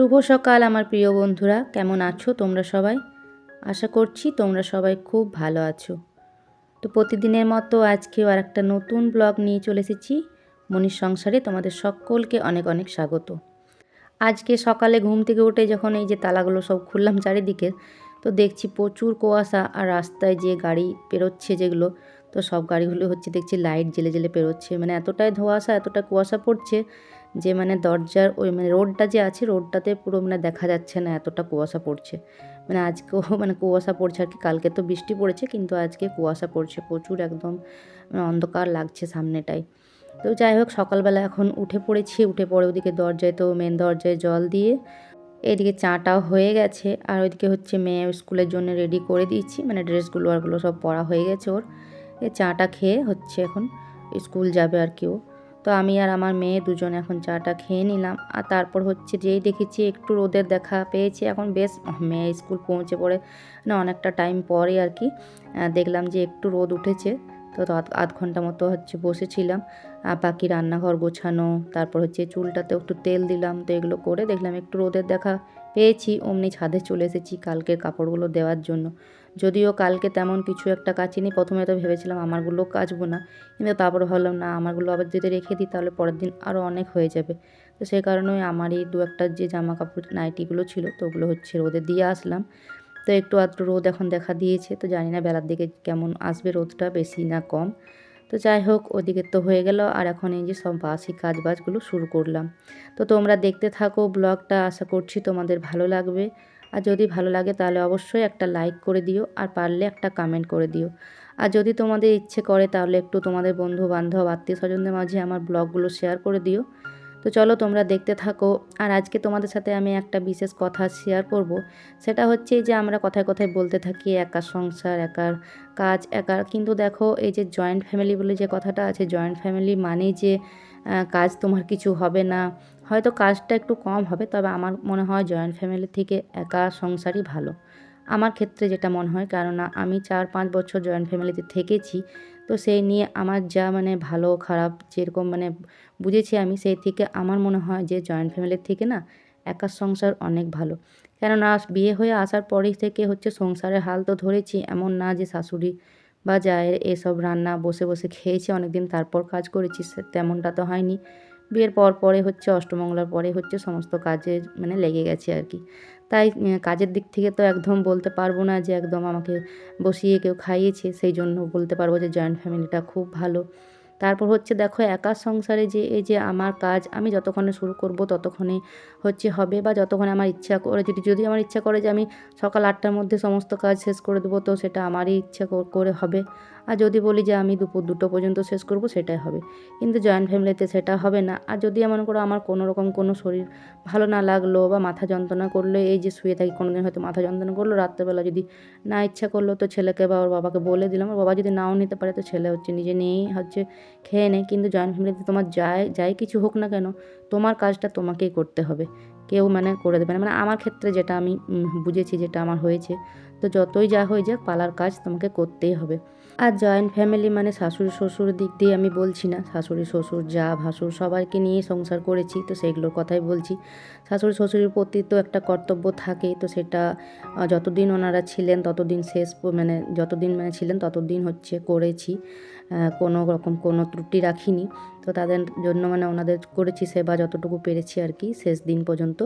শুভ সকাল আমার প্রিয় বন্ধুরা, কেমন আছো তোমরা সবাই? আশা করছি তোমরা সবাই খুব ভালো আছো। তো প্রতিদিনের মতো আজকেও আর একটা নতুন ব্লগ নিয়ে চলে এসেছি। মনির সংসারে তোমাদের সকলকে অনেক অনেক স্বাগত। আজকে সকালে ঘুম থেকে উঠে যখন এই যে তালাগুলো সব খুললাম চারিদিকে, তো দেখছি প্রচুর কুয়াশা আর রাস্তায় যে গাড়ি পেরোচ্ছে যেগুলো, তো সব গাড়িগুলো হচ্ছে দেখছি লাইট জেলে জেলে পেরোচ্ছে। মানে এতটাই ধোঁয়াশা, এতটা কুয়াশা পড়ছে যে মানে দরজার ওই মানে রোডটা যে আছে, রোডটাতে পুরো মানে দেখা যাচ্ছে না এতটা কুয়াশা পড়ছে। মানে আজকেও মানে কুয়াশা পড়ছে আর কি, কালকে তো বৃষ্টি পড়েছে কিন্তু আজকে কুয়াশা পড়ছে প্রচুর একদম মানে অন্ধকার লাগছে সামনেটাই। তো যাই হোক, সকালবেলা এখন উঠে পড়েছি, উঠে পড়ে ওদিকে দরজায় তো মেন দরজায় জল দিয়ে, এদিকে চাটাও হয়ে গেছে আর ওইদিকে হচ্ছে মেয়ে স্কুলের জন্য রেডি করে দিয়েছি মানে ড্রেসগুলো আরগুলো সব পরা হয়ে গেছে ওর। এই চাটা খেয়ে হচ্ছে এখন স্কুল যাবে আর কেউ তো আমি আর আমার মেয়ে দুজন এখন চাটা খেয়ে নিলাম। আর তারপর হচ্ছে যেই দেখেছি একটু রোদের দেখা পেয়েছি। এখন বেশ মেয়ে স্কুল পৌঁছে পড়ে না অনেকটা টাইম পরে আর কি দেখলাম যে একটু রোদ উঠেছে। তো আধ ঘণ্টা মতো হচ্ছে বসেছিলাম। আর বাকি রান্নাঘর গোছানো, তারপর হচ্ছে চুলটাতে একটু তেল দিলাম, তো এগুলো করে দেখলাম একটু রোদের দেখা পেয়েছি। অমনি ছাদে চলে এসেছি কালকের কাপড়গুলো দেওয়ার জন্য। যদিও কালকে তেমন কিছু একটা কাচিনি প্রথমে তো ভেবেছিলাম আমারগুলো কাচবো না। কিন্তু তারপর ভাবলাম, না, আমারগুলো আবার যদি রেখে দিই, তাহলে পরের দিন আরও অনেক হয়ে যাবে। তো সেই কারণে আমারই দু একটা যে জামা কাপড় নাইটিগুলো ছিল, তো ওগুলো হচ্ছে রোদে দিয়ে আসলাম। তো একটু আধটু রোদ এখন দেখা দিয়েছে, তো জানি না বেলার দিকে কেমন আসবে রোদটা, বেশি না কম। তো যাই হোক, ওদিকে তো হয়ে গেল, আর এখন এই যে সব বাসি কাজ বাজগুলো শুরু করলাম। তো তোমরা দেখতে থাকো ব্লগটা, আশা করছি তোমাদের ভালো লাগবে। আর যদি ভালো লাগে তাহলে অবশ্যই একটা লাইক করে দিও, আর পারলে একটা কমেন্ট করে দিও। আর যদি তোমাদের ইচ্ছে করে তাহলে একটু তোমাদের বন্ধু বান্ধব আত্মীয় স্বজনদের মাঝে আমার ব্লগগুলো শেয়ার করে দিও। তো চলো তোমরা দেখতে থাকো, আর আজকে তোমাদের সাথে আমি একটা বিশেষ কথা শেয়ার করব। সেটা হচ্ছে যে আমরা কথায় কথায় বলতে থাকি একার সংসার, একার কাজ, একার, কিন্তু দেখো এই যে জয়েন্ট ফ্যামিলি বলে যে কথাটা আছে জয়েন্ট ফ্যামিলি মানে যে কাজ তোমার কিছু হবে না হয়তো কাজটা একটু কম হবে, তবে আমার মনে হয় জয়েন্ট ফ্যামিলি থেকে একা সংসারই ভালো। আমার ক্ষেত্রে যেটা মনে হয়, কেননা আমি চার পাঁচ বছর জয়েন্ট ফ্যামিলিতে থেকেছি, তো সেই নিয়ে আমার যা মানে ভালো, খারাপ যেরকম মানে বুঝেছি আমি, সেই থেকে আমার মনে হয় যে জয়েন্ট ফ্যামিলির থেকে না একা সংসার অনেক ভালো। কেননা বিয়ে হয়ে আসার পরেই থেকে হচ্ছে সংসারের হাল তো ধরেছি, এমন না যে শাশুড়ি বা জায়ের এসব রান্না বসে বসে খেয়েছি অনেক দিন তারপর কাজ করেছি তেমনটা তো হয়নি। বিয়ের পর পরে হচ্ছে, অষ্টমঙ্গলার পরে হচ্ছে সমস্ত কাজে মানে লেগে গেছে আর কি। তাই কাজের দিক থেকে তো একদম বলতে পারব না যে একদম আমাকে বসিয়ে কেউ খাইয়েছে, সেই জন্য বলতে পারব যে জয়েন্ট ফ্যামিলিটা খুব ভালো। তারপর হচ্ছে দেখো, একা সংসারে যে, এই যে আমার কাজ, আমি যতক্ষণে শুরু করব ততক্ষণে হচ্ছে হবে বা যতক্ষণে আমার ইচ্ছা করে, যদি যদি আমার ইচ্ছা করে যে আমি সকাল আটটার মধ্যে সমস্ত কাজ শেষ করে দেবো, তো সেটা আমারই ইচ্ছা করে হবে। আর যদি বলি যে আমি দুপুর দুটো পর্যন্ত শেষ করব, সেটাই হবে। কিন্তু জয়েন্ট ফ্যামিলিতে সেটা হবে না। আর যদি এমন করে আমার কোনো রকম কোনো শরীর ভালো না লাগল বা মাথা যন্ত্রণা করলে, এই যে শুয়ে থাকি কোনো দিন হয়তো মাথা যন্ত্রণা করল, রাত্রেবেলা যদি না ইচ্ছা করল, তো ছেলেকে বা ওর বাবাকে বলে দিলাম। ওর বাবা যদি নাও নিতে পারে, তো ছেলে হচ্ছে নিজে নিয়েই হচ্ছে খেয়ে নেয়। কিন্তু জয়েন্ট ফ্যামিলিতে তোমার যাই যাই কিছু হোক না কেন, তোমার কাজটা তোমাকেই করতে হবে। কেউ মানে করে দেবে না। মানে আমার ক্ষেত্রে যেটা আমি বুঝেছি যেটা আমার হয়েছে। তো যতই যা হয়ে যাক, পালার কাজ তোমাকে করতেই হবে। আর জয়েন্ট ফ্যামিলি মানে শাশুড়ি, শ্বশুর দিক দিয়ে আমি বলছি না। শাশুড়ি, শ্বশুর, যা, ভাসুর, সবাইকে নিয়ে সংসার করেছি, তো সেগুলোর কথাই বলছি। শাশুড়ি, শ্বশুরের প্রতি তো একটা কর্তব্য থাকে, তো সেটা যতদিন ওনারা ছিলেন, ততদিন শেষ মানে যতদিন মানে ছিলেন, ততদিন হচ্ছে করেছি। কোনো রকম কোনো ত্রুটি রাখিনি। তো তাদের জন্য মানে ওনাদের করেছি সেবা যতটুকু পেরেছি আর কি, শেষ দিন পর্যন্ত।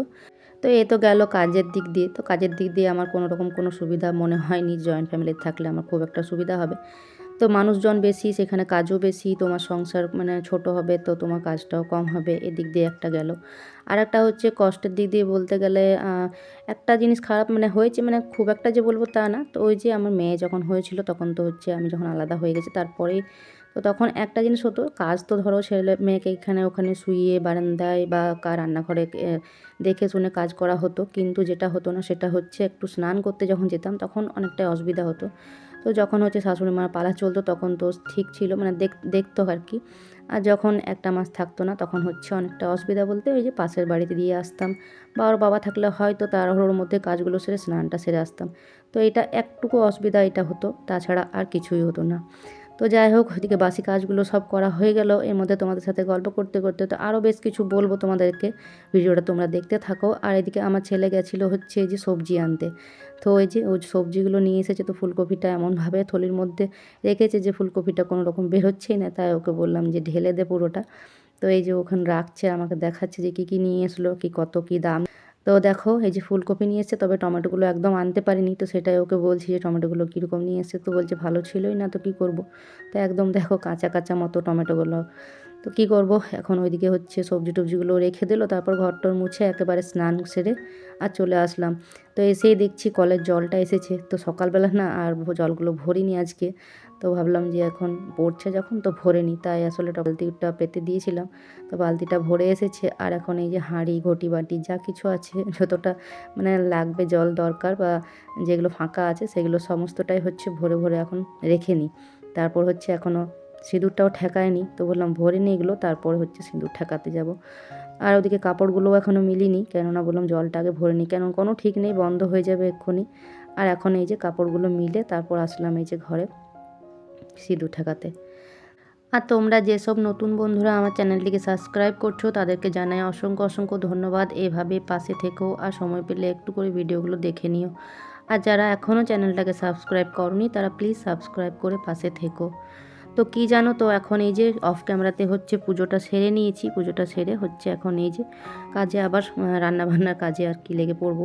তো এ তো গেল কাজের দিক দিয়ে। তো কাজের দিক দিয়ে আমার কোনো রকম কোনো সুবিধা মনে হয়নি। জয়েন্ট ফ্যামিলিতে থাকলে আমার খুব একটা সুবিধা হবে। তো মানুষজন বেশি, সেখানে কাজও বেশি, তোমার সংসার মানে ছোট হবে তো তোমার কাজটাও কম হবে। এদিক দিয়ে একটা গেল। আর একটা হচ্ছে কষ্টের দিক দিয়ে বলতে গেলে একটা জিনিস খারাপ মানে হয়েছে মানে খুব একটা যে বলব তা না। তো ওই যে আমার মেয়ে যখন হয়েছিল তখন তো হচ্ছে আমি যখন আলাদা হয়ে গেছি, তারপরেই তো তখন একটা জিনিস হতো, কাজ তো ধরো ছেলে মেয়েকে এখানে ওখানে শুইয়ে বারান্দায় বা কার রান্নাঘরে দেখে শুনে কাজ করা হতো। কিন্তু যেটা হতো না, সেটা হচ্ছে একটু স্নান করতে যখন যেতাম তখন অনেকটাই অসুবিধা হতো। তো যখন হচ্ছে শাশুড়ি মার পালা চলতো তখন তো ঠিক ছিল মানে দেখ, দেখতো আর কি। আর যখন একটা মাস থাকতো না তখন হচ্ছে অনেকটা অসুবিধা বলতে ওই যে পাশের বাড়িতে দিয়ে আসতাম। বা ওর বাবা থাকলে হয়তো তাড়াহুড়োর মধ্যে কাজগুলো সেরে স্নানটা সেরে আসতাম। তো এটা একটুকু অসুবিধা এটা হতো, তাছাড়া আর কিছুই হতো না। তো যাই হোক ওইদিকে বাসি কাজগুলো সব করা হয়ে গেল। এর মধ্যে তোমাদের সাথে গল্প করতে করতে তো আরও বেশ কিছু বলব তোমাদেরকে। ভিডিওটা তোমরা দেখতে থাকো। আর এদিকে আমার ছেলে গেছিল হচ্ছে যে সবজি আনতে। তো ওই যে ওই সবজিগুলো নিয়ে এসেছে তো ফুলকপিটা এমনভাবে থলির মধ্যে রেখেছে যে ফুলকপিটা কোনো রকম বেরোচ্ছেই না, তাই ওকে বললাম যে ঢেলে দে পুরোটা। তো এই যে ওখানে রাখছে, আমাকে দেখাচ্ছে যে কী কী নিয়ে এসলো, কি কত কি দাম। তো দেখো, এই যে ফুলকপি নিয়ে তবে টমেটোগুলো একদম আনতে পারিনি। তো সেটাই ওকে বলছি যে, টমেটোগুলো কীরকম নিয়ে এসছে? তো বলছে, ভালো ছিলই না, তো কী করব? তো একদম দেখো, কাঁচা কাঁচা মতো টমেটোগুলো। তো কী করব? এখন ওইদিকে হচ্ছে সবজি টবজিগুলো রেখে দিল, তারপর ঘরটর মুছে একেবারে স্নান সেরে আর চলে আসলাম। তো এসেই দেখছি কলের জলটা এসেছে। তো সকালবেলা না আর জলগুলো ভরিনি আজকে। তো ভাবলাম যে এখন পড়ছে যখন, তো ভরে নিই তাই আসলে বালতিটা পেতে দিয়েছিলাম। তো বালতিটা ভরে এসেছে। আর এখন এই যে হাঁড়ি, ঘটি বাটি যা কিছু আছে, যতটা মানে লাগবে, জল দরকার বা যেগুলো ফাঁকা আছে, সেগুলো সমস্তটাই হচ্ছে ভরে ভরে এখন রেখে নিই। তারপর হচ্ছে এখনও সিঁদুরটাও ঠেকায়নি। তো বললাম, ভরে নিয়ে এগুলো, তারপর হচ্ছে সিঁদুর ঠেকাতে যাব। আর ওদিকে কাপড়গুলোও এখনও মিলিনি। কেননা বললাম, জলটা আগে ভরে নিই। কেন কোনো ঠিক নেই, বন্ধ হয়ে যাবে এক্ষুনি। আর এখন এই যে কাপড়গুলো মিলে তারপর আসলাম এই যে ঘরে। সিঁদুর ঠেকাতে। আর তোমরা যেসব নতুন বন্ধুরা আমার চ্যানেলটিকে সাবস্ক্রাইব করছ, তাদেরকে জানাই অসংখ্য অসংখ্য ধন্যবাদ। এভাবে পাশে থেকো আর সময় পেলে একটু করে ভিডিওগুলো দেখে নিও। আর যারা এখনও চ্যানেলটাকে সাবস্ক্রাইব করনি, তারা প্লিজ সাবস্ক্রাইব করে পাশে থেকো। তো কি জানো তো, এখন এই যে অফ ক্যামেরাতে হচ্ছে পুজোটা সেরে নিয়েছি। পুজোটা সেরে হচ্ছে এখন এই যে কাজে আবার রান্নাবান্নার কাজে আর কি লেগে পড়ব।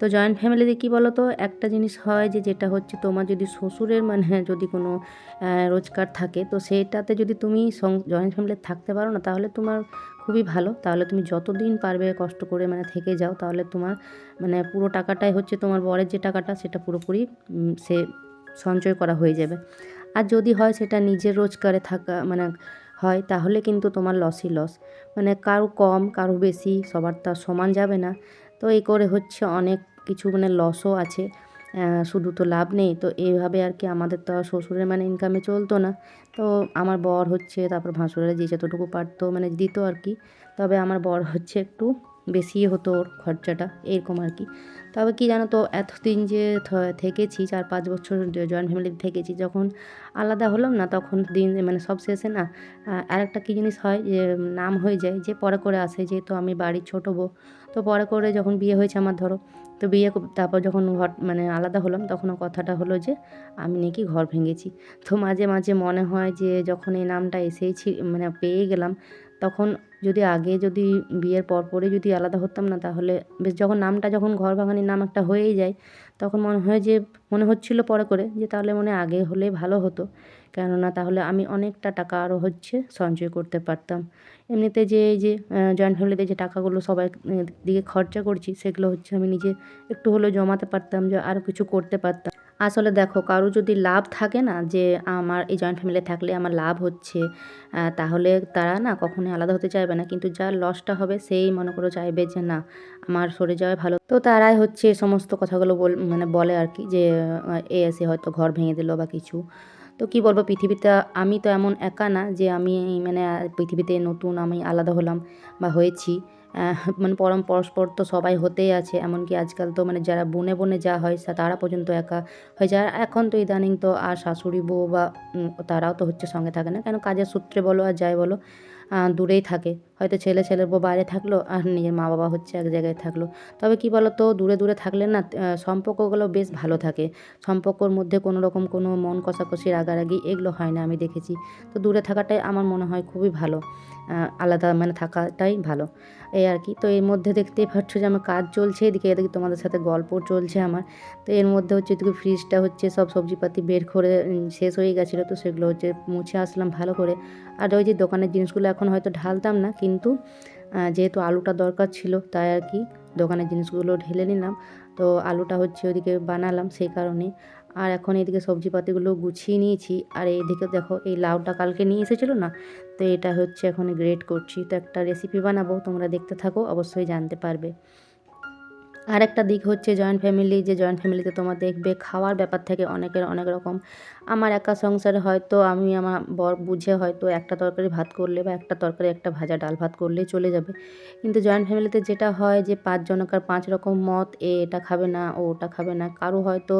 তো জয়েন্ট ফ্যামিলিতে কী বলো তো একটা জিনিস হয় যে, যেটা হচ্ছে তোমার যদি শ্বশুরের মানে যদি কোনো রোজগার থাকে, তো সেটাতে যদি তুমি জয়েন্ট ফ্যামিলিতে থাকতে পারো না, তাহলে তোমার খুবই ভালো। তাহলে তুমি যতদিন পারবে কষ্ট করে মানে থেকে যাও, তাহলে তোমার মানে পুরো টাকাটাই হচ্ছে তোমার বরের যে টাকাটা, সেটা পুরোপুরি সে সঞ্চয় করা হয়ে যাবে। আর যদি হয় সেটা নিজের রোজগারে থাকা মানে হয়, তাহলে কিন্তু তোমার লসই লস মানে কারও কম, কারও বেশি, সবার তো সমান যাবে না। তো এই করে হচ্ছে অনেক কিছু মানে লসও আছে শুধু তো লাভ নেই। তো এইভাবে আর কি আমাদের তো শ্বশুরের মানে ইনকামে চলতো না। তো আমার বর হচ্ছে, তারপর ভাসুরের যে যতটুকু পারতো মানে দিত আর কি। তবে আমার বর হচ্ছে একটু বেশি হতো ওর খরচাটা, এরকম আর কি। তবে কি জানো তো, এতদিন যে থেকেছি, চার পাঁচ বছর জয়েন্ট ফ্যামিলিতে থেকেছি, যখন আলাদা হলাম না, তখন দিন মানে সব শেষে না আর একটা কী জিনিস হয় যে, নাম হয়ে যায়, যে পরে করে আসে, যেহেতু আমি বাড়ির ছোটো বউ, তো পরে করে যখন বিয়ে হয়েছে আমার, ধরো, তো বিয়ে তারপর যখন ঘর মানে আলাদা হলাম, তখন কথাটা হলো যে, আমি নাকি ঘর ভেঙেছি। তো মাঝে মাঝে মনে হয় যে, যখন এই নামটা এসেইছি মানে পেয়ে গেলাম তখন যদি আগে যদি বিয়ের পর পরে যদি আলাদা হতাম না, তাহলে বেশ যখন নামটা যখন ঘর ভাঙানির নাম একটা হয়েই যায়, তখন মনে হয় যে, মনে হচ্ছিল পরে করে যে, তাহলে মনে আগে হলে ভালো হতো। কেননা তাহলে আমি অনেকটা টাকা আরও হচ্ছে সঞ্চয় করতে পারতাম। এমনিতে যে, এই যে জয়েন্ট ফ্যামিলিতে যে টাকাগুলো সবাই দিকে খরচা করছি, সেগুলো হচ্ছে আমি নিজে একটু হলেও জমাতে পারতাম যে আরও কিছু করতে পারতাম। আসলে দেখো, কারও যদি লাভ থাকে না যে আমার এই জয়েন্ট ফ্যামিলি থাকলে আমার লাভ হচ্ছে তাহলে তারা না কখনোই আলাদা হতে চাইবে না। কিন্তু যার লসটা হবে, সেই মনে করে চাইবে যে না, আমার সরে যাওয়া ভালো। তো তারাই হচ্ছে সমস্ত কথাগুলো বল মানে বলে আর কি যে এ এসে হয়তো ঘর ভেঙে দিল বা কিছু। তো কি বলব, পৃথিবীতে আমি তো এমন একা না যে আমি মানে পৃথিবীতে নতুন আমি আলাদা হলাম বা হয়েছি। মানে পরম পরস্পর তো সবাই হতেই আছে, এমনকি আজকাল তো মানে যারা বনে বনে যা হয় তারা পর্যন্ত একা হয় যারা এখন তো ইদানিং তো আর শাশুড়ি বউ বা তারাও তো হচ্ছে সঙ্গে থাকে না। কেন কাজের সূত্রে বলো আর যাই বলো দূরেই থাকে। হয়তো ছেলে ছেলের বউ বাইরে থাকল আর নিজের মা বাবা হচ্ছে এক জায়গায় থাকল। তবে কি বলো তো দূরে দূরে থাকলে না সম্পর্কগুলো বেশ ভালো থাকে। সম্পর্কর মধ্যে কোনো রকম কোনো মন কষাকষি রাগারাগি এগুলো হয় না, আমি দেখেছি। তো দূরে থাকাটাই আমার মনে হয় খুবই ভালো। আলাদা মানে থাকাটাই ভালো। এই আর কি। তো এর মধ্যে দেখতেই পাচ্ছ যে আমার কাজ চলছে, এদিকে এদিকে তোমাদের সাথে গল্প চলছে আমার। তো এর মধ্যে হচ্ছে এদিকে ফ্রিজটা হচ্ছে সব সবজিপাতি বের করে শেষ হয়ে গেছিল, তো সেগুলো হচ্ছে মুছে আসলাম ভালো করে। আর ওই যে দোকানের জিনিসগুলো এখন হয়তো ঢালতাম না কিন্তু যেহেতু আলুটা দরকার ছিল তাই আর কি দোকানের জিনিসগুলো ঢেলে নিলাম। তো আলুটা হচ্ছে ওইদিকে বানালাম সেই কারণে। আর এখন এদিকে সবজিপাতিগুলো গুছিয়ে নিয়েছি। আর এইদিকে দেখো এই লাউটা কালকে নিয়ে এসেছিল না, তো এটা হচ্ছে এখন গ্রেট করছি। তো একটা রেসিপি বানাবো, তোমরা দেখতে থাকো, অবশ্যই জানতে পারবে। আর একটা দিক হচ্ছে জয়েন্ট ফ্যামিলি যে জয়েন্ট ফ্যামিলিতে তোমার দেখবে খাওয়ার ব্যাপার থেকে অনেকের অনেক রকম। আমার একা সংসারে হয়তো আমি আমার বর বুঝে হয়তো একটা তরকারি ভাত করলে বা একটা তরকারি, একটা ভাজা ডাল ভাত করলেই চলে যাবে। কিন্তু জয়েন্ট ফ্যামিলিতে যেটা হয় যে পাঁচ জনকার পাঁচ রকম মত, এ এটা খাবে না, ও ওটা খাবে না। কারও হয়তো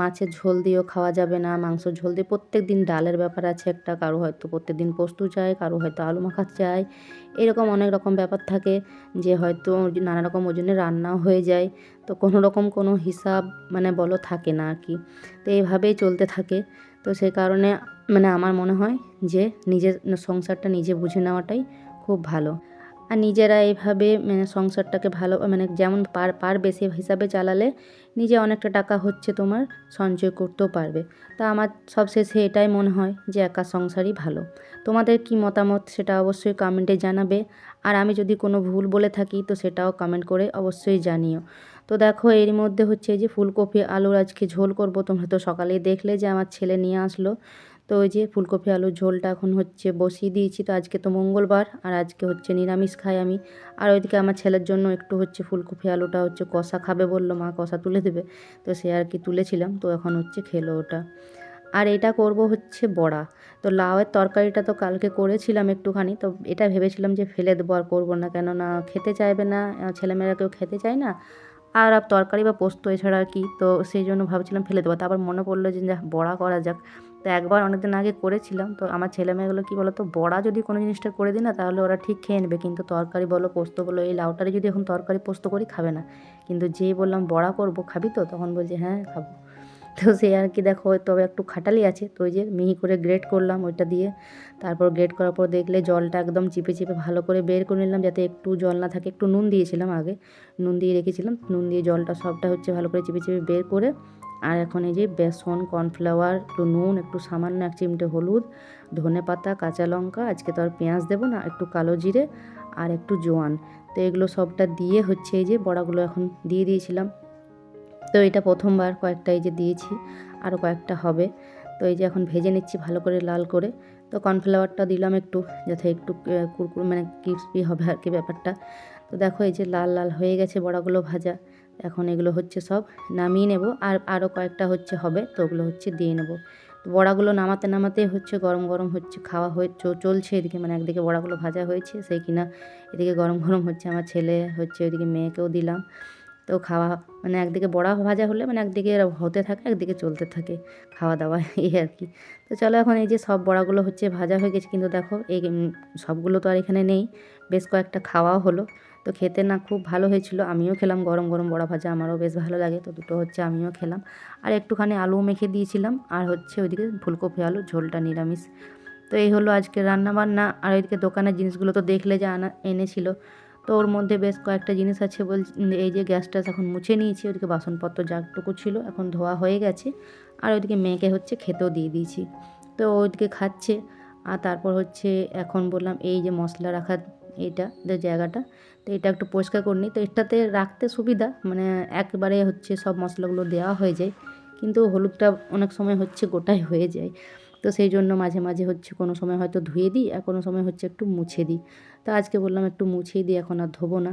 মাছের ঝোল দিয়েও খাওয়া যাবে না, মাংসর ঝোল দিয়ে প্রত্যেক দিন ডালের ব্যাপার আছে একটা, কারও হয়তো প্রত্যেক দিন পোস্ত চায়, কারও হয়তো আলু মাখা চায়। এরকম অনেক রকম ব্যাপার থাকে যে হয়তো নানা রকম ওজনে রান্নাও হয়ে যায়। তো কোনো রকম কোনো হিসাব মানে বলো থাকে না আর কি। তো এইভাবেই চলতে থাকে। তো সেই কারণে মানে আমার মনে হয় যে নিজের সংসারটা নিজে বুঝে নেওয়াটাই খুব ভালো। আর নিজেরা এইভাবে মানে সংসারটাকে ভালো মানে যেমন পার পার বেশি হিসাবে চালালে নিজে অনেকটা টাকা হচ্ছে তোমার, সঞ্চয় করতেও পারবে। তা আমার সবশেষে এটাই মনে হয় যে একা সংসারই ভালো। তোমাদের কি মতামত সেটা অবশ্যই কমেন্টে জানাবে। আর আমি যদি কোনো ভুল বলে থাকি তো সেটাও কমেন্ট করে অবশ্যই জানিও। তো দেখো এর মধ্যে হচ্ছে যে ফুলকপি, আলুর আজকে ঝোল করব, তোমরা তো সকালেই দেখলে যে আমার ছেলে নিয়ে আসলো। তো ওই যে ফুলকপি আলুর ঝোলটা এখন হচ্ছে বসিয়ে দিয়েছি, তো আজকে তো মঙ্গলবার আর আজকে হচ্ছে নিরামিষ খাই আমি। আর ওইদিকে আমার ছেলের জন্য একটু হচ্ছে ফুলকপি আলুটা হচ্ছে কষা খাবে বলল, মা কষা তুলে দেবে। তো সে আর কি তুলেছিলাম, তো এখন হচ্ছে খেলো ওটা। আর এটা করব হচ্ছে বড়া। তো লাউয়ের তরকারিটা তো কালকে করেছিলাম একটুখানি, তো এটা ভেবেছিলাম যে ফেলে দেবো আর করব না, কেননা খেতে চাইবে না ছেলেমেয়েরা কেউ খেতে চায় না। আর তরকারি বা পোস্ত এছাড়া কি, তো সেই জন্য ভাবছিলাম ফেলে দেবো। তারপর মনে পড়ল যে, বড়া করা যাক। তো একবার অনেকদিন আগে করেছিলাম। তো আমার ছেলে মেয়েগুলো কী বলো তো বড়া যদি কোনো জিনিসটা করে দিই না, তাহলে ওরা ঠিক খেয়ে নেবে। কিন্তু তরকারি বলো, পোস্ত বলো, এই লাউটারে যদি এখন তরকারি, পোস্ত করি, খাবে না। কিন্তু যেই বললাম, বড়া করব, খাবি তো? তখন বলছে হ্যাঁ খাব। তো সে আর কি দেখো তবে একটু খাটালি আছে। তো ওই যে মিহি করে গ্রেট করলাম ওইটা দিয়ে। তারপর গ্রেট করার পর দেখলে জলটা একদম চিপে চিপে ভালো করে বের করে নিলাম, যাতে একটু জল না থাকে। একটু নুন দিয়েছিলাম আগে। নুন দিয়ে রেখেছিলাম। নুন দিয়ে জলটা সবটা হচ্ছে ভালো করে চিপে চিপে বের করে আর এখন এই যে বেসন, কর্নফ্লাওয়ার, একটু নুন, একটু সামান্য এক চিমটে হলুদ, ধনে পাতা, কাঁচা লঙ্কা, আজকে তো আর পেঁয়াজ দেবো না, একটু কালো জিরে আর একটু জোয়ান। তো এগুলো সবটা দিয়ে হচ্ছে এই যে বড়াগুলো এখন দিয়ে দিয়েছিলাম। তো এটা প্রথমবার কয়েকটা এই যে দিয়েছি, আরও কয়েকটা হবে। তো এই যে এখন ভেজে নিচ্ছি ভালো করে লাল করে। তো কর্নফ্লাওয়ারটা দিলাম একটু, যাতে একটু কুরকুর মানে ক্রিসপি হবে আর কি ব্যাপারটা। তো দেখো এই যে লাল লাল হয়ে গেছে বড়াগুলো ভাজা। এখন এগুলো হচ্ছে সব নামিয়ে নেব আর আরও কয়েকটা হচ্ছে হবে তো ওগুলো হচ্ছে দিয়ে নেব। বড়াগুলো নামাতে নামাতে হচ্ছে গরম গরম হচ্ছে খাওয়া হয়ে চলছে এদিকে মানে একদিকে বড়াগুলো ভাজা হয়েছে সেই কিনা এদিকে গরম গরম হচ্ছে আমার ছেলে হচ্ছে ওইদিকে মেয়েকেও দিলাম। তো খাওয়া মানে একদিকে বড়া ভাজা হলে মানে একদিকে হতে থাকে একদিকে চলতে থাকে খাওয়া দাওয়া এই আর কি। তো চলো এখন এই যে সব বড়াগুলো হচ্ছে ভাজা হয়ে গেছে কিন্তু দেখো এই সবগুলো তো আর এখানে নেই। বেশ কয়েকটা খাওয়াও হলো। তো খেতে না খুব ভালো হয়েছিল। আমিও খেলাম গরম গরম বড়া ভাজা, আমারও বেশ ভালো লাগে। তো দুটো হচ্ছে আমিও খেলাম। আর একটুখানি আলু মেখে দিয়েছিলাম। আর হচ্ছে ওইদিকে ফুলকপি আলু, ঝোলটা নিরামিষ। তো এই হলো আজকে রান্নাবান্না। আর ওইদিকে দোকানের জিনিসগুলো তো দেখলে যে আনা, এনেছিল। তো ওর মধ্যে বেশ কয়েকটা জিনিস আছে বল এই যে গ্যাসটা এখন মুছে নিয়েছি। ওইদিকে বাসনপত্র যাটুকু ছিল, এখন ধোয়া হয়ে গেছে। আর ওইদিকে মেয়েকে হচ্ছে খেতেও দিয়ে দিয়েছি। তো ওইদিকে খাচ্ছে। আর তারপর হচ্ছে এখন বললাম, এই যে মশলা রাখার এইটা, যে জায়গাটা। তো এটা একটু পরিষ্কার করে নিই। তো এটাতে রাখতে সুবিধা মানে একবারে হচ্ছে সব মশলাগুলো দেওয়া হয়ে যায়। কিন্তু হলুদটা অনেক সময় হচ্ছে গোটাই হয়ে যায়। তো সেই জন্য মাঝে মাঝে হচ্ছে কোনো সময় হয়তো ধুয়ে দিই আর কোনো সময় হচ্ছে একটু মুছে দিই। তো আজকে বললাম একটু মুছেই দিই, এখন আর ধোবো না।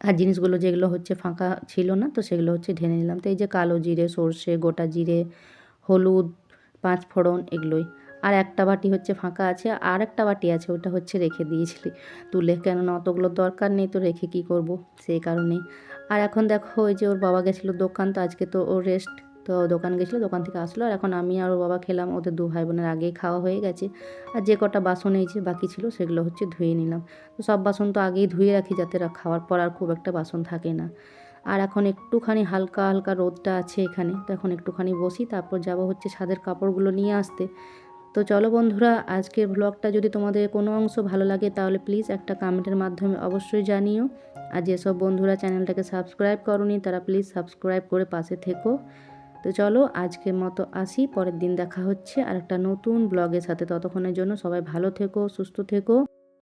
আর জিনিসগুলো যেগুলো হচ্ছে ফাঁকা ছিল না, তো সেগুলো হচ্ছে ঢেলে নিলাম। তো এই যে কালো জিরে, সর্ষে, গোটা জিরে, হলুদ পাঁচ ফোড়ন এগুলোই। আর একটা বাটি হচ্ছে ফাঁকা আছে, আর একটা বাটি আছে, ওটা হচ্ছে রেখে দিয়েছিলি। তুলে কেননা অতগুলো দরকার নেই, তো রেখে কি করব? সেই কারণেই আর এখন দেখো, ওই যে ওর বাবা গেছিল দোকান, তো আজকে তো ওর রেস্ট তো দোকান গেছিল, দোকান থেকে আসলো, আর এখন আমি আর ওর বাবা খেলাম, ওদের দু ভাই বোনের আগেই খাওয়া হয়ে গেছে। আর যে কটা বাসন এই যে বাকি ছিল, সেগুলো হচ্ছে ধুয়ে নিলাম। তো সব বাসন তো আগেই ধুয়ে রাখি, যাতে খাওয়ার পর আর খুব একটা বাসন থাকে না। আর এখন একটুখানি হালকা হালকা রোদটা আছে এখানে, তো এখন একটুখানি বসি, তারপর যাব হচ্ছে ছাদের কাপড়গুলো নিয়ে আসতে। তো চলো বন্ধুরা, আজকের ব্লগটা যদি তোমাদের কোনো অংশ ভালো লাগে, তাহলে প্লিজ একটা কমেন্টের মাধ্যমে অবশ্যই জানিও। আর যেসব বন্ধুরা চ্যানেলটাকে সাবস্ক্রাইব করনি, তারা প্লিজ সাবস্ক্রাইব করে পাশে থেকো। তো চলো, আজকের মতো আসি, পরের দিন দেখা হচ্ছে আর একটা নতুন ব্লগের সাথে। ততক্ষণের জন্য সবাই ভালো থেকো, সুস্থ থেকো।